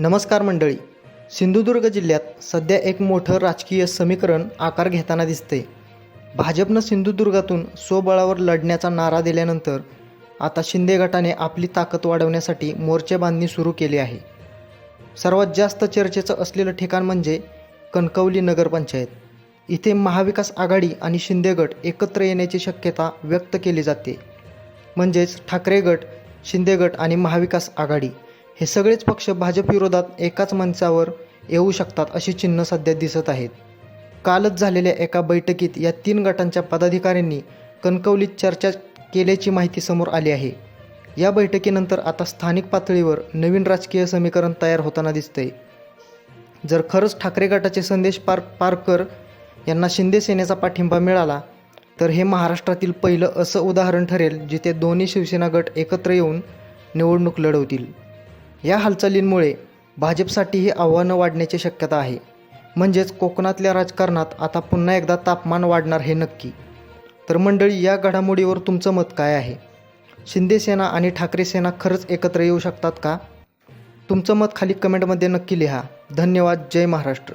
नमस्कार मंडळी. सिंधुदुर्ग जिल्ह्यात सध्या एक मोठं राजकीय समीकरण आकार घेताना दिसते भाजपनं सिंधुदुर्गातून स्वबळावर लढण्याचा नारा दिल्यानंतर आता शिंदे गटाने आपली ताकद वाढवण्यासाठी मोर्चे बांधणी सुरू केली आहे. सर्वात जास्त चर्चेचं असलेलं ठिकाण म्हणजे कणकवली नगरपंचायत. इथे महाविकास आघाडी आणि शिंदे गट एकत्र येण्याची शक्यता व्यक्त केली जाते. म्हणजेच ठाकरे गट शिंदे गट आणि महाविकास आघाडी. हे सगळेच पक्ष भाजप विरोधात एकाच मंचावर येऊ शकतात अशी चिन्ह सध्या दिसत आहेत. कालच झालेल्या एका बैठकीत या तीन गटांच्या पदाधिकाऱ्यांनी कणकवलीत चर्चा केल्याची माहिती समोर आली आहे. या बैठकीनंतर आता स्थानिक पातळीवर नवीन राजकीय समीकरण तयार होताना दिसतंय. जर खरंच ठाकरे गटाचे संदेश पार पारकर यांना शिंदे सेनेचा पाठिंबा मिळाला तर हे महाराष्ट्रातील पहिलं असं उदाहरण ठरेल जिथे दोन्ही शिवसेना गट एकत्र येऊन निवडणूक लढवतील. या हालचालींमुळे भाजपसाठीही आव्हानं वाढण्याची शक्यता आहे. म्हणजेच कोकणातल्या राजकारणात आता पुन्हा एकदा तापमान वाढणार हे नक्की. तर मंडळी या घडामोडीवर तुमचं मत काय आहे? शिंदेसेना आणि ठाकरे सेना खरंच एकत्र येऊ शकतात का? तुमचं मत खाली कमेंटमध्ये नक्की लिहा. धन्यवाद. जय महाराष्ट्र.